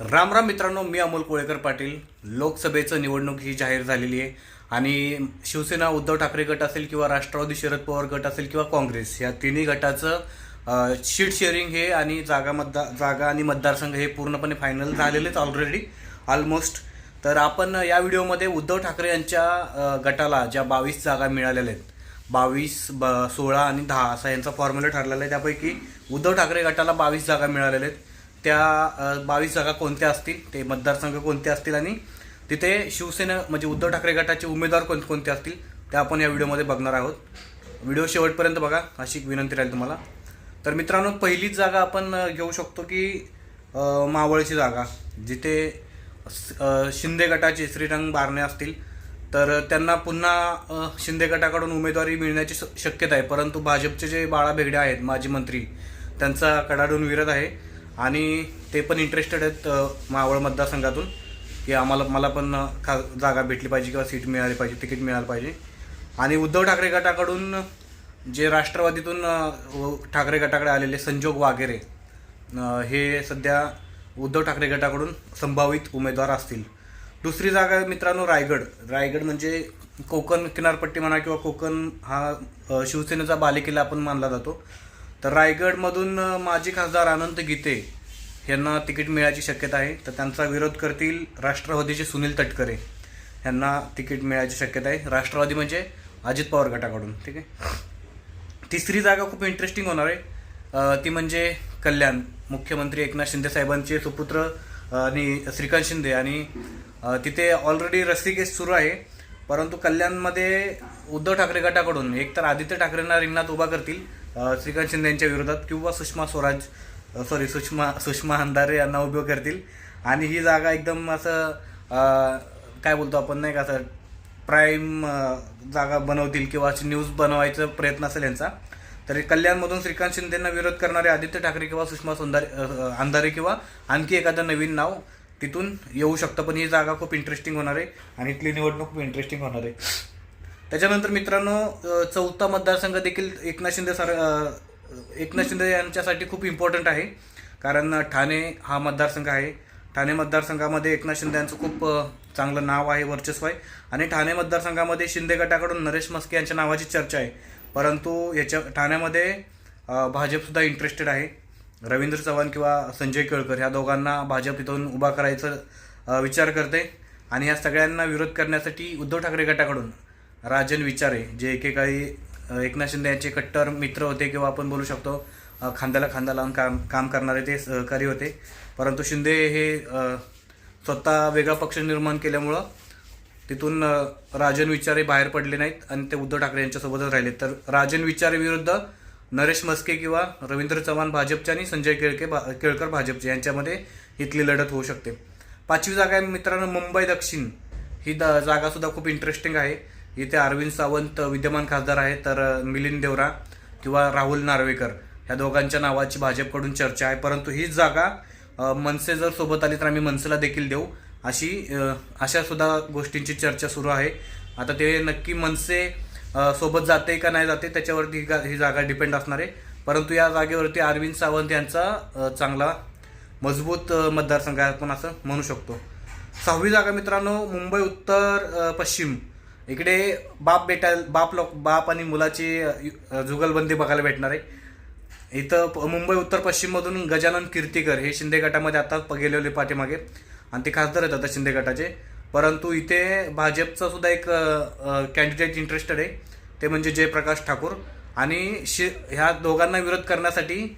राम राम मित्रांनो मी अमोल कोळेकर पाटील. लोकसभेचं निवडणूक ही जाहीर झालेली आहे. आणि शिवसेना उद्धव ठाकरे गट असेल किंवा राष्ट्रवादी शरद पवार गट असेल किंवा काँग्रेस या तिन्ही गटाचं शीट शेअरिंग हे आणि जागा मतदार जागा आणि मतदारसंघ हे पूर्णपणे फायनल झालेलेच ऑलरेडी ऑलमोस्ट तर आपण या व्हिडिओमध्ये उद्धव ठाकरे यांच्या गटाला ज्या बावीस जागा मिळालेल्या आहेत बावीस ब सोळा आणि दहा असा यांचा फॉर्म्युला ठरलेला आहे. त्यापैकी उद्धव ठाकरे गटाला बावीस जागा मिळालेल्या आहेत. त्या बावीस जागा कोणत्या असतील ते मतदारसंघ कोणते असतील आणि तिथे शिवसेना म्हणजे उद्धव ठाकरे गटाचे उमेदवार कोण कोणते असतील ते आपण या व्हिडिओमध्ये बघणार आहोत. व्हिडिओ शेवटपर्यंत बघा अशी विनंती राहील तुम्हाला. तर मित्रांनो पहिलीच जागा आपण घेऊ शकतो की मावळची जागा जिथे शिंदे गटाचे श्रीरंग बारणे असतील. तर त्यांना पुन्हा शिंदे गटाकडून उमेदवारी मिळण्याची श- शक्यता आहे. परंतु भाजपचे जे बाळा भेगडे आहेत माजी मंत्री त्यांचा कडाडून विरोध आहे. आणि ते पण इंटरेस्टेड आहेत मावळ मतदारसंघातून की आम्हाला मला पण खा जागा भेटली पाहिजे किंवा सीट मिळाली पाहिजे तिकीट मिळालं पाहिजे. आणि उद्धव ठाकरे गटाकडून जे राष्ट्रवादीतून ठाकरे गटाकडे आलेले संजोग वागेरे हे सध्या उद्धव ठाकरे गटाकडून संभावित उमेदवार असतील. दुसरी जागा मित्रांनो रायगड. रायगड म्हणजे कोकण किनारपट्टी म्हणा किंवा कोकण हा शिवसेनेचा बालेकिल्ला आपण मानला जातो. तर रायगडमधून माजी खासदार अनंत गीते यांना तिकीट मिळायची शक्यता आहे. तर त्यांचा विरोध करतील राष्ट्रवादीचे सुनील तटकरे यांना तिकीट मिळायची शक्यता आहे. राष्ट्रवादी म्हणजे अजित पवार गटाकडून ठीक आहे? तिसरी जागा खूप इंटरेस्टिंग होणार आहे. ती म्हणजे कल्याण. मुख्यमंत्री एकनाथ शिंदे साहेबांचे सुपुत्र आणि श्रीकांत शिंदे. आणि तिथे ऑलरेडी रस्सी केस सुरू आहे. परंतु कल्याणमध्ये उद्धव ठाकरे गटाकडून एकतर आदित्य ठाकरेंना रिंगणात उभा करतील. श्रीकांत शिंदे यांच्या विरोधात किंवा सुषमा स्वराज सॉरी सुषमा सुषमा अंधारे यांना उभे करतील. आणि ही जागा एकदम असं काय बोलतो आपण नाही का असं प्राईम जागा बनवतील किंवा अशी न्यूज बनवायचा प्रयत्न असेल यांचा. तर कल्याणमधून श्रीकांत शिंदेंना विरोध करणारे आदित्य ठाकरे किंवा सुषमा सुंदारे अंधारे किंवा आणखी एखादं नवीन नाव तिथून येऊ शकतं. पण ही जागा खूप इंटरेस्टिंग होणार आहे आणि इथली निवडणूक खूप इंटरेस्टिंग होणार आहे. त्याच्यानंतर मित्रांनो चौथा मतदारसंघ देखील एकनाथ शिंदे सर एकनाथ शिंदे यांच्यासाठी खूप इम्पॉर्टंट आहे. कारण ठाणे हा मतदारसंघ आहे. ठाणे मतदारसंघामध्ये एकनाथ शिंदे यांचं खूप चांगलं नाव आहे वर्चस्व आहे. आणि ठाणे मतदारसंघामध्ये शिंदे गटाकडून नरेश मस्के यांच्या नावाची चर्चा आहे. परंतु याच्या ठाण्यामध्ये भाजपसुद्धा इंटरेस्टेड आहे. रवींद्र चव्हाण किंवा संजय केळकर ह्या दोघांना भाजप इथून उभा करायचं विचार करते. आणि या सगळ्यांना विरोध करण्यासाठी उद्धव ठाकरे गटाकडून राजन विचारे जे एकेकाळी एकनाथ शिंदे यांचे कट्टर मित्र होते किंवा आपण बोलू शकतो खांद्याला खांदा लावून काम काम करणारे ते सहकारी होते. परंतु शिंदे हे स्वतः वेगळा पक्ष निर्माण केल्यामुळं तिथून राजन विचारे बाहेर पडले नाहीत आणि ते उद्धव ठाकरे यांच्यासोबतच राहिले. तर राजन विचारे विरुद्ध नरेश मस्के किंवा रवींद्र चव्हाण भाजपचे आणि संजय केळके भा केळकर भाजपचे यांच्यामध्ये इथली लढत होऊ शकते. पाचवी जागा आहे मित्रांनो मुंबई दक्षिण. ही द जागासुद्धा खूप इंटरेस्टिंग आहे. इथे अरविंद सावंत विद्यमान खासदार आहेत तर मिलिंद देवरा किंवा राहुल नार्वेकर ह्या दोघांच्या नावाची भाजपकडून चर्चा आहे. परंतु हीच जागा मनसे जर सोबत आली तर आम्ही मनसेला देखील देऊ. अशी अशा सुद्धा गोष्टींची चर्चा सुरू आहे. आता ते नक्की मनसे सोबत जाते का नाही जाते त्याच्यावरती ही ही जागा डिपेंड असणार आहे. परंतु या जागेवरती अरविंद सावंत यांचा चांगला मजबूत मतदारसंघ आहे आपण असं म्हणू शकतो. सहावी जागा मित्रांनो मुंबई उत्तर पश्चिम. इकडे बाप बेटा बाप लोक बाप आणि मुलाची जुगलबंदी बघायला भेटणार आहे. इथं प- मुंबई उत्तर पश्चिममधून गजानन कीर्तीकर हे शिंदे गटामध्ये आता प- गेलेले पाठीमागे. आणि ते खासदार आहेत आता शिंदे गटाचे. परंतु इथे भाजपचा सुद्धा एक कॅन्डिडेट इंटरेस्टेड आहे. ते म्हणजे जयप्रकाश ठाकूर. आणि शि ह्या दोघांना विरोध करण्यासाठी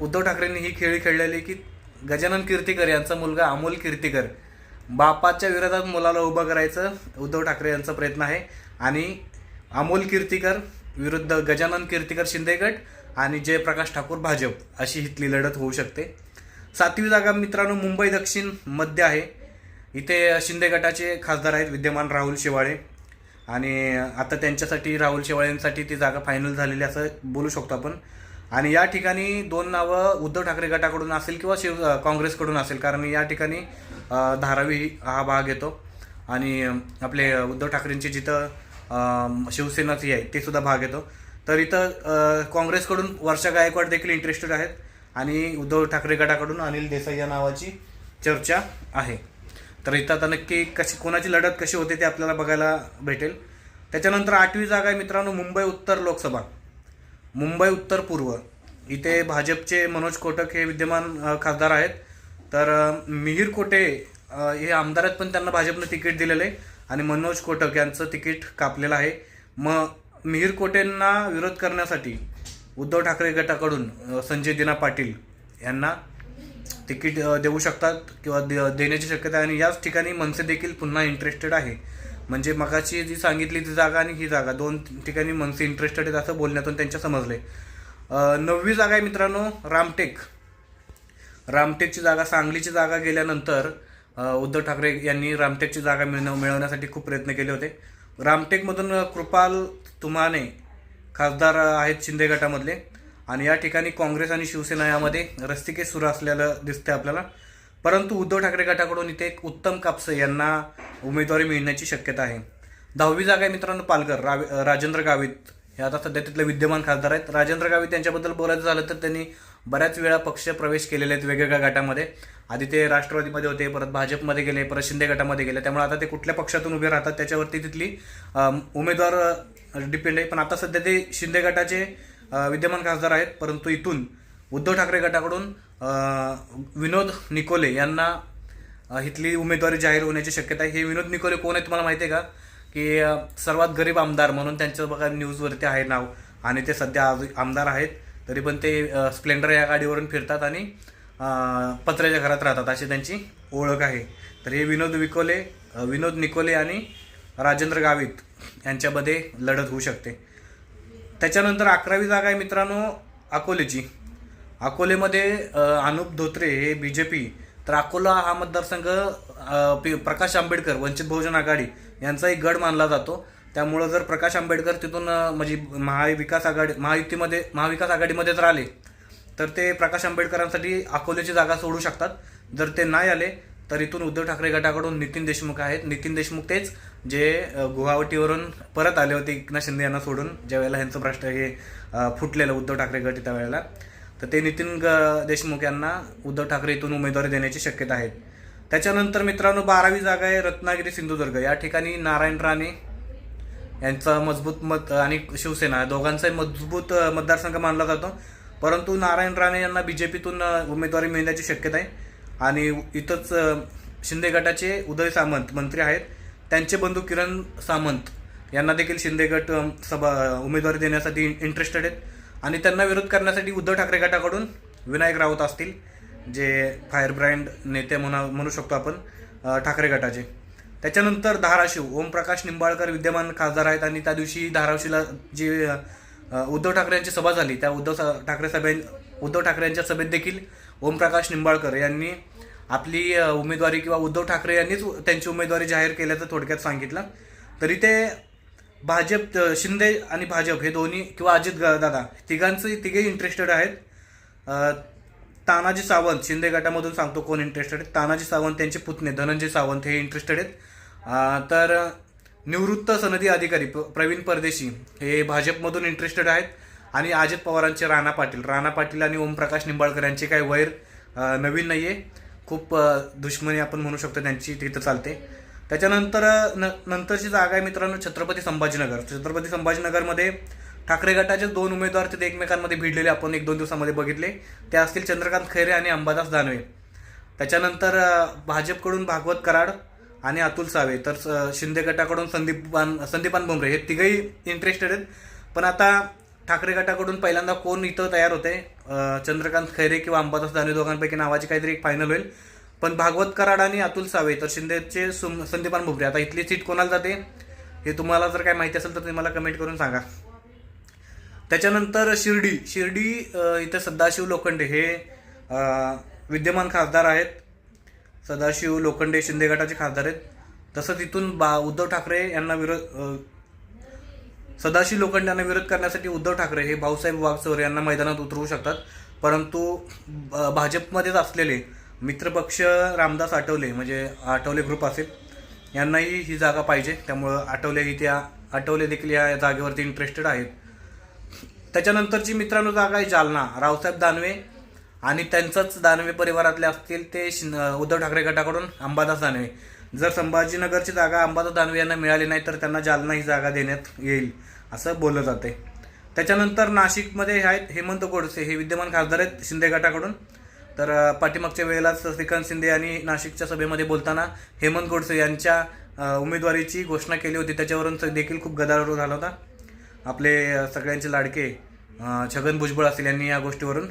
उद्धव ठाकरेंनी ही खेळी खेळलेली की गजानन कीर्तीकर यांचा मुलगा अमोल कीर्तीकर बापाच्या विरोधात मुलाला उभं करायचं उद्धव ठाकरे यांचा प्रयत्न आहे. आणि अमोल कीर्तीकर विरुद्ध गजानन कीर्तीकर शिंदे गट आणि जयप्रकाश ठाकूर भाजप अशी इथली लढत होऊ शकते. सातवी जागा मित्रांनो मुंबई दक्षिण मध्य आहे. इथे शिंदे गटाचे खासदार आहेत विद्यमान राहुल शेवाळे. आणि आता त्यांच्यासाठी राहुल शेवाळेंसाठी ती जागा फायनल झालेली असं बोलू शकतो आपण. आणि या ठिकाणी दोन नावं उद्धव ठाकरे गटाकडून असेल किंवा शिव काँग्रेसकडून असेल. कारण या ठिकाणी धारावी हा भाग येतो. आणि आपले उद्धव ठाकरेंची जिथं शिवसेनाची आहे ते सुद्धा भाग येतो. तर इथं काँग्रेसकडून वर्षा गायकवाड देखील इंटरेस्टेड आहेत. आणि उद्धव ठाकरे गटाकडून अनिल देसाई या नावाची चर्चा आहे. तर इथं आता नक्की कशी कोणाची लढत कशी होते ते आपल्याला बघायला भेटेल. त्याच्यानंतर आठवी जागा आहे मित्रांनो मुंबई उत्तर लोकसभा. मुंबई उत्तर पूर्व. इथे भाजपचे मनोज कोटक हे विद्यमान खासदार आहेत. तर मिहीर कोटे हे आमदारात पण त्यांना भाजपनं तिकीट दिलेलं आहे आणि मनोज कोटक यांचं तिकीट कापलेलं आहे. मग मिहीर कोटेंना विरोध करण्यासाठी उद्धव ठाकरे गटाकडून संजय दिना पाटील यांना तिकीट देऊ शकतात किंवा दे- देण्याची शक्यता आहे आणि याच ठिकाणी मनसे देखील पुन्हा इंटरेस्टेड आहे. म्हणजे मगाची जी सांगितली ती जागा आणि ही जागा दोन ठिकाणी मनसे इंटरेस्टेड आहेत असं बोलण्यातून त्यांच्या समजले नववी जागा आहे मित्रांनो रामटेक. रामटेकची जागा सांगलीची जागा गेल्यानंतर उद्धव ठाकरे यांनी रामटेकची जागा मिळव मिळवण्यासाठी खूप प्रयत्न केले होते. रामटेकमधून कृपाल तुमाने खासदार आहेत शिंदे गटामधले आणि या ठिकाणी काँग्रेस आणि शिवसेना यामध्ये रस्तिके सुरू असलेलं दिसतंय आपल्याला. परंतु उद्धव ठाकरे गटाकडून इथे एक उत्तम कापसे यांना उमेदवारी मिळण्याची शक्यता आहे. दहावी जागा आहे मित्रांनो पालघर राव राजेंद्र गावित. हे आता सध्या तिथले विद्यमान खासदार आहेत. राजेंद्र गावित यांच्याबद्दल बोलायचं झालं तर त्यांनी बऱ्याच वेळा पक्ष प्रवेश केलेले आहेत वेगवेगळ्या गटामध्ये. आधी ते राष्ट्रवादीमध्ये होते परत भाजपमध्ये गेले परत शिंदे गटामध्ये गेले. त्यामुळे आता ते कुठल्या पक्षातून उभे राहतात त्याच्यावरती तिथली उमेदवार डिपेंड आहे. पण आता सध्या ते शिंदे गटाचे विद्यमान खासदार आहेत. परंतु इथून उद्धव ठाकरे गटाकडून विनोद निकोले यांना इथली उमेदवारी जाहीर होण्याची शक्यता आहे. हे विनोद निकोले कोण आहे तुम्हाला माहिती आहे का? की सर्वात गरीब आमदार म्हणून त्यांचं बघा न्यूजवरती आहे नाव. आणि ते सध्या आमदार आहेत. तरी पण ते स्प्लेंडर या गाडीवरून फिरतात आणि पत्र्याच्या घरात राहतात अशी त्यांची ओळख आहे. तर हे विनोद विकोले विनोद निकोले आणि राजेंद्र गावित यांच्यामध्ये लढत होऊ शकते. त्याच्यानंतर अकरावी जागा आहे मित्रांनो अकोलेची. अकोलेमध्ये अनुप धोत्रे हे बी जे पी तर अकोला हा मतदारसंघ प्रकाश आंबेडकर वंचित बहुजन आघाडी यांचा एक गड मानला जातो. त्यामुळं जर प्रकाश आंबेडकर तिथून म्हणजे महाविकास आघाडी महायुतीमध्ये महाविकास आघाडीमध्ये जर आले तर ते प्रकाश आंबेडकरांसाठी अकोल्याची जागा सोडू शकतात. जर ते नाही आले तर इथून उद्धव ठाकरे गटाकडून नितीन देशमुख आहेत. नितीन देशमुख तेच जे गुवाहाटीवरून परत आले होते एकनाथ शिंदे यांना सोडून ज्या वेळेला ह्यांचं भ्रष्ट हे फुटलेलं उद्धव ठाकरे गट त्या वेळेला. तर ते नितीन ग- देशमुख यांना उद्धव ठाकरे इथून उमेदवारी देण्याची शक्यता आहे. त्याच्यानंतर मित्रांनो बारावी जागा आहे रत्नागिरी सिंधुदुर्ग. या ठिकाणी नारायण राणे यांचा मजबूत मत आणि शिवसेना दोघांचा मजबूत मतदारसंघ मानला जातो. परंतु नारायण राणे यांना बी जे पीतून उमेदवारी मिळण्याची शक्यता आहे. आणि इथंच शिंदे गटाचे उदय सामंत मंत्री आहेत. त्यांचे बंधू किरण सामंत यांना देखील शिंदे गट सभा उमेदवारी देण्यासाठी इंटरेस्टेड आहेत. आणि त्यांना विरोध करण्यासाठी उद्धव ठाकरे गटाकडून विनायक राऊत असतील जे फायर ब्रँड नेते म्हणा म्हणू शकतो आपण ठाकरे गटाचे. त्याच्यानंतर धाराशिव. ओमप्रकाश निंबाळकर विद्यमान खासदार आहेत आणि त्या दिवशी धाराशिवला जी उद्धव ठाकरे यांची सभा झाली त्या उद्धव ठाकरे सभे उद्धव ठाकरे यांच्या सभेत देखील ओमप्रकाश निंबाळकर यांनी आपली उमेदवारी किंवा उद्धव ठाकरे यांनीच त्यांची उमेदवारी जाहीर केल्याचं थोडक्यात सांगितलं. तरी ते भाजप शिंदे आणि भाजप हे दोन्ही किंवा अजित ग- दादा तिघांचे तिघेही इंटरेस्टेड आहेत. तानाजी सावंत शिंदे गटामधून सांगतो कोण इंटरेस्टेड आहेत. तानाजी सावंत त्यांचे पुतणे धनंजय सावंत हे इंटरेस्टेड आहेत. तर निवृत्त सनदी अधिकारी प्रवीण परदेशी हे भाजपमधून इंटरेस्टेड आहेत. आणि अजित पवारांचे राणा पाटील. राणा पाटील आणि ओमप्रकाश निंबाळकर यांचे काही वैर नवीन नाही आहे खूप दुश्मनी आपण म्हणू शकतो त्यांची तिथं चालते. त्याच्यानंतर न नंतरची जागा आहे मित्रांनो छत्रपती संभाजीनगर. छत्रपती संभाजीनगरमध्ये ठाकरे गटाचे दोन उमेदवार तिथे एकमेकांमध्ये भिडलेले आपण एक दोन दिवसामध्ये बघितले. ते असतील चंद्रकांत खैरे आणि अंबादास दानवे. त्याच्यानंतर भाजपकडून भागवत कराड आणि अतुल सावे. तर स- शिंदे गटाकडून संदीपान संदीपान भुमरे. हे तिघही इंटरेस्टेड आहेत. पण आता ठाकरे गटाकडून पहिल्यांदा कोण इथं तयार होते? चंद्रकांत खैरे किंवा अंबादास दानवे दोघांपैकी नावाची काहीतरी एक फायनल होईल. पण भागवत कराड आणि अतुल सावे तर शिंदेचे सुम संदीपान भुमरे. आता इथली सीट कोणाला जाते? हे तुम्हाला जर काय माहिती असेल तर तुम्ही मला कमेंट करून सांगा. त्याच्यानंतर शिर्डी. शिर्डी इथं सदाशिव लोखंडे हे विद्यमान खासदार आहेत. सदाशिव लोखंडे शिंदे गटाचे खासदार आहेत. तसंच इथून बा उद्धव ठाकरे यांना विरोध सदाशिव लोखंडे यांना विरोध करण्यासाठी उद्धव ठाकरे हे भाऊसाहेब वागचौरे यांना मैदानात उतरवू शकतात. परंतु भाजपमध्येच असलेले मित्रपक्ष रामदास आठवले म्हणजे आठवले ग्रुप असेल यांनाही ही जागा पाहिजे. त्यामुळं आठवले ही त्या आठवले देखील या जागेवरती इंटरेस्टेड आहेत. त्याच्यानंतरची मित्रांनो जागा आहे जालना. रावसाहेब दानवे आणि त्यांचंच दानवे परिवारातले असतील ते शिन उद्धव ठाकरे गटाकडून अंबादास दानवे. जर संभाजीनगरची जागा अंबादास दानवे यांना मिळाली नाही तर त्यांना जालना ही जागा देण्यात येईल असं बोललं जाते त्याच्यानंतर नाशिकमध्ये हे आहेत हेमंत गोडसे. हे विद्यमान खासदार आहेत शिंदे गटाकडून. तर पाठीमागच्या वेळेलाच श्रीकांत शिंदे यांनी नाशिकच्या सभेमध्ये बोलताना हेमंत गोडसे यांच्या उमेदवारीची घोषणा केली होती. त्याच्यावरून देखील खूप गदारोळ झाला होता. आपले सगळ्यांचे लाडके छगन भुजबळ असतील यांनी या गोष्टीवरून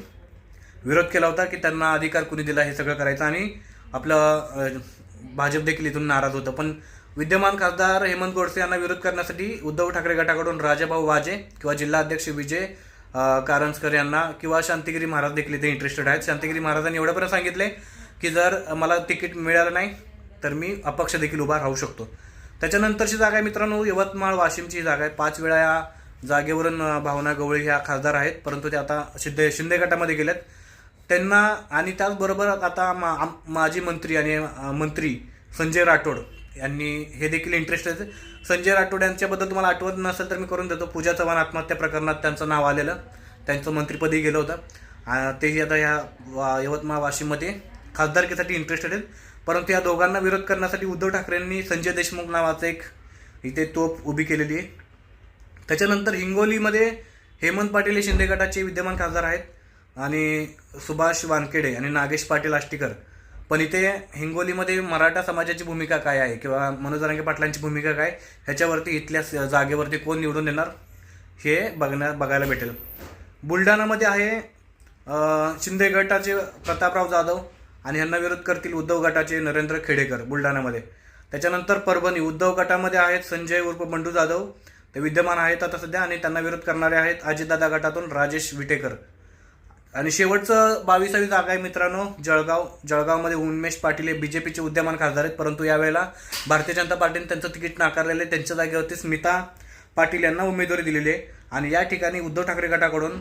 विरोध केला होता की त्यांना अधिकार कुणी दिला हे सगळं करायचं आणि आपलं भाजप देखील इथून नाराज होतं. पण विद्यमान खासदार हेमंत गोडसे यांना विरोध करण्यासाठी उद्धव ठाकरे गटाकडून राजाभाऊ वाजे किंवा जिल्हा अध्यक्ष विजय कारंजकर यांना किंवा शांतिगिरी महाराज देखील इथे इंटरेस्टेड आहेत. शांतिगिरी महाराजांनी एवढ्यापर्यंत सांगितले की जर मला तिकीट मिळालं नाही तर मी अपक्ष देखील उभा राहू शकतो. त्याच्यानंतरची जागा आहे मित्रांनो यवतमाळ वाशिमची जागा आहे. पाच वेळा या जागेवरून भावना गवळी ह्या खासदार आहेत परंतु ते आता शिंदे शिंदे गटामध्ये गेल्यात त्यांना आणि त्याचबरोबर आता मा माजी मंत्री आणि मंत्री संजय राठोड यांनी हे देखील इंटरेस्ट आहे. संजय राठोड यांच्याबद्दल तुम्हाला आठवत नसेल तर मी करून देतो. पूजा चव्हाण आत्महत्या प्रकरणात त्यांचं नाव आलेलं. त्यांचं मंत्रिपदी गेलं होतं. तेही आता ह्या वा यवतमाळ वाशिममध्ये खासदारकीसाठी इंटरेस्टेड आहेत. परंतु या दोघांना विरोध करण्यासाठी उद्धव ठाकरेंनी संजय देशमुख नावाचं एक इथे तोप उभी केलेली आहे. त्याच्यानंतर हिंगोलीमध्ये हेमंत पाटील हे शिंदे गटाचे विद्यमान खासदार आहेत. आणि सुभाष वानखेडे आणि नागेश पाटील आष्टीकर. पण इथे हिंगोलीमध्ये मराठा समाजाची भूमिका काय आहे? किंवा मनोजरांगे पाटलांची भूमिका काय? ह्याच्यावरती इथल्या जागेवरती कोण निवडून येणार? हे बघण्या बघायला भेटेल. बुलढाणामध्ये आहे शिंदे गटाचे प्रतापराव जाधव आणि ह्यांना विरोध करतील उद्धव गटाचे नरेंद्र खेडेकर बुलढाणामध्ये. त्याच्यानंतर परभणी उद्धव गटामध्ये आहेत संजय उर्फ बंडू जाधव. ते विद्यमान आहेत आता सध्या आणि त्यांना विरोध करणारे आहेत अजितदादा गटातून राजेश विटेकर. आणि शेवटचं बावीसावी जागा आहे मित्रांनो जळगाव. जळगावमध्ये उन्मेश पाटील हे बीजेपीचे उद्यमान खासदार आहेत. परंतु यावेळेला भारतीय जनता पार्टीने त्यांचं तिकीट नाकारलेलं आहे. त्यांच्या जागेवरती स्मिता पाटील यांना उमेदवारी दिलेली आहे. आणि या ठिकाणी उद्धव ठाकरे गटाकडून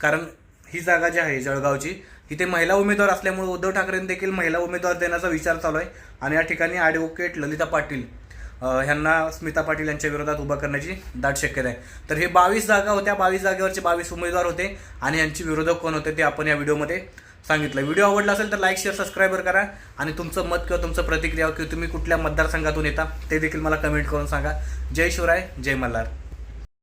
कारण ही जागा जी आहे जळगावची तिथे महिला उमेदवार असल्यामुळे उद्धव ठाकरेंनी देखील महिला उमेदवार देण्याचा विचार चालू आहे. आणि या ठिकाणी ॲडव्होकेट ललिता पाटील ह्यांना स्मिता पाटील यांच्या विरोधात उभा करण्याची दाट शक्यता आहे. तर हे बावीस जागा होत्या. बावीस जागेवरचे बावीस उमेदवार होते. आणि यांचे विरोधक कोण होते ते आपण या व्हिडिओमध्ये सांगितलं. व्हिडिओ आवडला असेल तर लाईक शेअर सबस्क्राईबर करा. आणि तुमचं मत किंवा तुमचं प्रतिक्रिया किंवा तुम्ही कुठल्या मतदारसंघातून येता ते देखील मला कमेंट करून सांगा. जय शिवराय जय मल्हार.